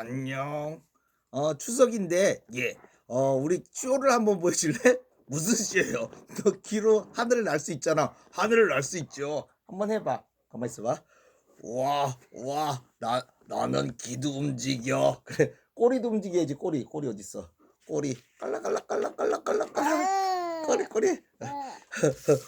안녕. 어, 추석인데, 예. 어, 우리 쇼를 한번 보여줄래? 무슨 쇼예요? 너 귀로 하늘을 날 수 있잖아. 하늘을 날 수 있죠. 한번 해봐. 가만 있어봐. 와, 와, 나, 나는 귀도 움직여. 그래, 꼬리도 움직여야지, 꼬리. 꼬리 어딨어? 꼬리. 깔락깔락, 깔락깔락, 깔락깔락. 꼬리, 꼬리.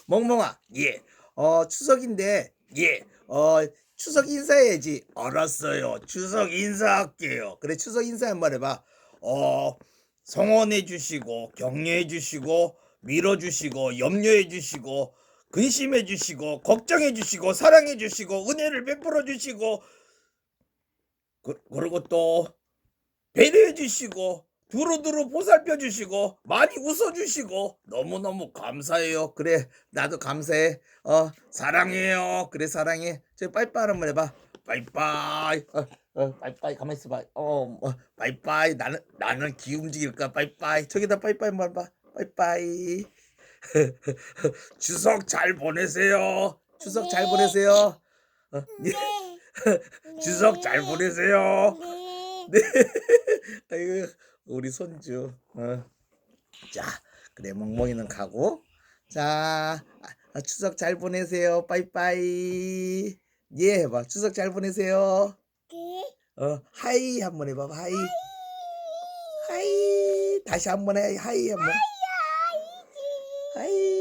멍멍아, 예. 어, 추석인데, 예. 어, 추석 인사해야지. 알았어요. 추석 인사할게요. 그래, 추석 인사 한 번 해봐. 어, 성원해 주시고, 격려해 주시고, 밀어 주시고, 염려해 주시고, 근심해 주시고, 걱정해 주시고, 사랑해 주시고, 은혜를 베풀어 주시고, 그, 그리고 또, 배려해 주시고, 두루두루 보살펴 주시고, 많이 웃어 주시고, 너무너무 감사해요. 그래, 나도 감사해. 어, 사랑해요. 그래, 사랑해. 저 빠이빠이 한번 해봐. 빠이빠이. 어, 어, 빠이빠이. 가만히 있어 봐. 어, 어, 빠이빠이. 나는, 나는 귀 움직일까? 빠이빠이. 저기다 빠이빠이 한번 해봐. 빠이빠이. 추석 잘 보내세요. 추석 잘 보내세요. 어, 예. 추석 잘 보내세요. 네. 아이고, 우리 손주. 어. 자, 그래, 멍멍이는 가고. 자, 아, 추석 잘 보내세요. 빠이빠이. 예, 해봐. 추석 잘 보내세요. 어, 하이 한번 해봐. 하이. 하이. 다시 한번 해. 하이 한번. 하이.